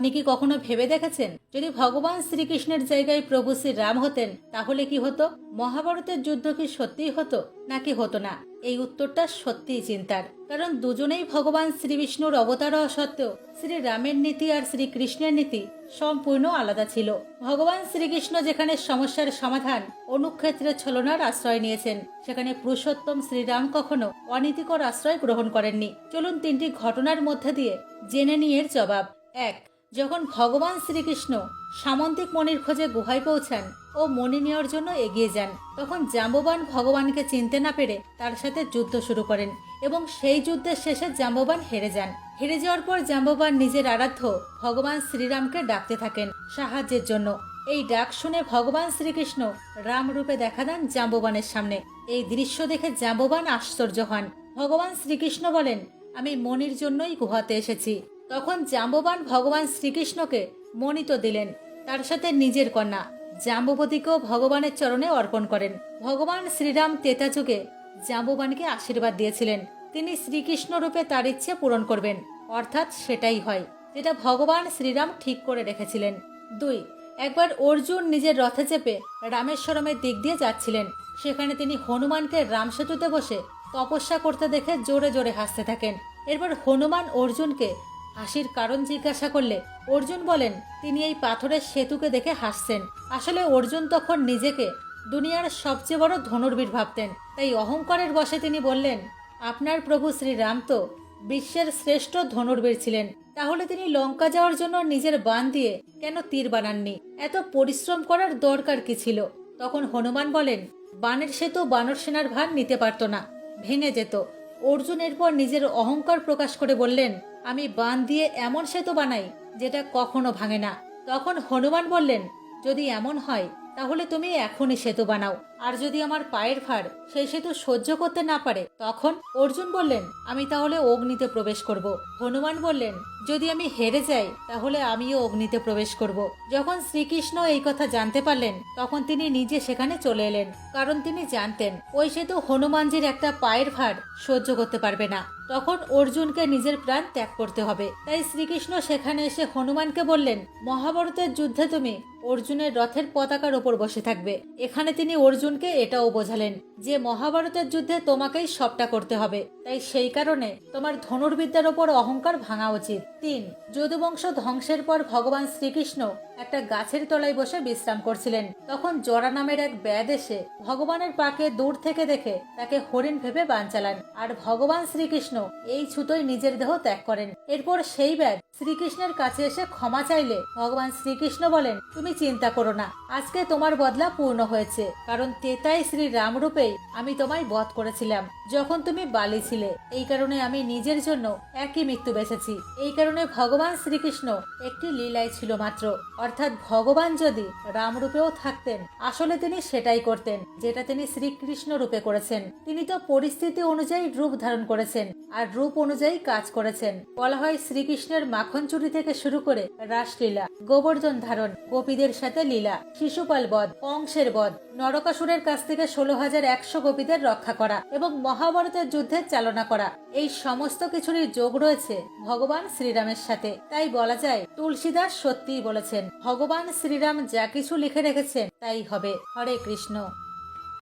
আপনি কি কখনো ভেবে দেখেছেন? যদি ভগবান শ্রীকৃষ্ণের জায়গায় প্রভু শ্রী রাম হতেন, তাহলে কি হতো? মহাভারতের যুদ্ধ কি সত্যিই হতো? নাকি হতো না? এই উত্তরটা সত্যিই চিন্তার। কারণ দুজনেই ভগবান শ্রীবিষ্ণুর অবতার হওয়া সত্ত্বেও শ্রী রামের নীতি আর শ্রীকৃষ্ণের নীতি সম্পূর্ণ আলাদা ছিল। ভগবান শ্রীকৃষ্ণ যেখানে সমস্যার সমাধান অনুক্ষেত্রে ছলনার আশ্রয় নিয়েছেন, সেখানে পুরুষোত্তম শ্রীরাম কখনো অনীতিকর আশ্রয় গ্রহণ করেননি। চলুন তিনটি ঘটনার মধ্যে দিয়ে জেনে নিয়ে এর জবাব। এক যখন ভগবান শ্রীকৃষ্ণ সামন্তিক মণির খোঁজে গুহায় পৌঁছান ও মণি নেওয়ার জন্য এগিয়ে যান, তখন জাম্ববান ভগবানকে চিনতে না পেরে তার সাথে যুদ্ধ শুরু করেন এবং সেই যুদ্ধের শেষে জাম্ববান হেরে যান। হেরে যাওয়ার পর জাম্ববান নিজের আরাধ্য ভগবান শ্রীরামকে ডাকতে থাকেন সাহায্যের জন্য। এই ডাক শুনে ভগবান শ্রীকৃষ্ণ রাম রূপে দেখা দেন জাম্ববানের সামনে। এই দৃশ্য দেখে জাম্ববান আশ্চর্য হন। ভগবান শ্রীকৃষ্ণ বলেন, আমি মনির জন্যই গুহাতে এসেছি। তখন জাম্ববান ভগবান শ্রীকৃষ্ণকে মনিত দিলেন। তার সাথে নিজের কন্যা জাম্ববতীকেও ভগবানের চরণে অর্পণ করেন। ভগবান শ্রীরাম তেতাযুগে জাম্ববানকে আশীর্বাদ দিয়েছিলেন। তিনি শ্রীকৃষ্ণ রূপে তার ইচ্ছে পূরণ করবেন। অর্থাৎ সেটাই হয়, যেটা ভগবান শ্রীরাম ঠিক করে রেখেছিলেন। দুই, একবার অর্জুন নিজের রথে চেপে রামেশ্বরমের দিক দিয়ে যাচ্ছিলেন। সেখানে তিনি হনুমানকে রামসেতুতে বসে তপস্যা করতে দেখে জোরে জোরে হাসতে থাকেন। এরপর হনুমান অর্জুনকে হাসির কারণ জিজ্ঞাসা করলে অর্জুন বলেন, তিনি এই পাথরের সেতুকে দেখে হাসছেন। আসলে অর্জুন তখন নিজেকে দুনিয়ার সবচেয়ে বড় ধনুর্বীর ভাবতেন। তাই অহংকারের বসে তিনি বললেন, আপনার প্রভু শ্রীরাম তো বিশ্বের শ্রেষ্ঠ ধনুর্বীর ছিলেন। তাহলে তিনি লঙ্কা যাওয়ার জন্য নিজের বান দিয়ে কেন তীর বানাননি? এত পরিশ্রম করার দরকার কি ছিল? তখন হনুমান বলেন, বানের সেতু বানর সেনার ভার নিতে পারত না, ভেঙে যেত। অর্জুন এরপর নিজের অহংকার প্রকাশ করে বললেন আমি বান দিয়ে এমন সেতু বানাই, যেটা কখনো ভাঙে না। তখন হনুমান বললেন, যদি এমন হয়, তাহলে তুমি এখনই সেতু বানাও। আর যদি আমার পায়ের ভার সেই সেতু সহ্য করতে না পারে, তখন অর্জুন বললেন, আমি তাহলে অগ্নিতে প্রবেশ করব। হনুমান বললেন, যদি আমি হেরে যাই, তাহলে আমিও অগ্নিতে প্রবেশ করব। যখন শ্রীকৃষ্ণ এই কথা জানতে পারলেন, তখন তিনি নিজে সেখানে চলে এলেন, কারণ তিনি জানতেন, ওই সেতু হনুমানজির একটা পায়ের ভার সহ্য করতে পারবে না। তখন অর্জুনকে নিজের প্রাণ ত্যাগ করতে হবে। তাই শ্রীকৃষ্ণ সেখানে এসে হনুমানকে বললেন, মহাভারতের যুদ্ধে তুমি অর্জুনের রথের পতাকার ওপর বসে থাকবে। এখানে তিনি অর্জুনকে এটাও বোঝালেন যে মহাভারতের যুদ্ধে তোমাকেই সবটা করতে হবে। তাই সেই কারণে তোমার ধনুর্বিদ্যার ওপর অহংকার ভাঙা উচিত। তিন, যদুবংশ ধ্বংসের পর ভগবান শ্রীকৃষ্ণ একটা গাছের তলায় বসে বিশ্রাম করছিলেন। তখন জরা নামের এক ব্যাদ এসে ভগবানের পাকে দূর থেকে দেখে তাকে হরিণ ভেবে বান চালান। আর ভগবান শ্রীকৃষ্ণ এই ছুতোয় নিজের দেহ ত্যাগ করেন। এরপর সেই ব্যাগ শ্রীকৃষ্ণের কাছে এসে ক্ষমা চাইলে ভগবান শ্রীকৃষ্ণ বলেন, তুমি চিন্তা করো না, আজকে তোমার বদলা পূর্ণ হয়েছে। কারণ তেতাই শ্রী রামরূপেই আমি তোমায় বধ করেছিলাম, যখন তুমি বালি ছিলে। এই কারণে আমি নিজের জন্য একই মৃত্যু বেঁচেছি। এই কারণে ভগবান শ্রীকৃষ্ণ একটি লীলায় ছিল মাত্র। অর্থাৎ ভগবান যদি রামরূপেও থাকতেন, আসলে তিনি সেটাই করতেন, যেটা তিনি শ্রীকৃষ্ণ রূপে করেছেন। তিনি তো পরিস্থিতি অনুযায়ী রূপ ধারণ করেছেন আর রূপ অনুযায়ী কাজ করেছেন। বলা হয় শ্রীকৃষ্ণের মাখন চুরি থেকে শুরু করে রাসলীলা, গোবর্ধন ধারণ, গোপীদের সাথে লীলা, শিশুপাল বধ, কংসের বধ নরকাসুরের কাছ থেকে ষোলো হাজার একশো গোপীদের রক্ষা করা এবং মহাভারতের যুদ্ধের চালনা করা। এই সমস্ত কিছুরই যোগ রয়েছে ভগবান শ্রীরামের সাথে। তাই বলা যায়, তুলসীদাস সত্যিই বলেছেন, ভগবান শ্রীরাম যা কিছু লিখে রেখেছেন, তাই হবে। হরে কৃষ্ণ।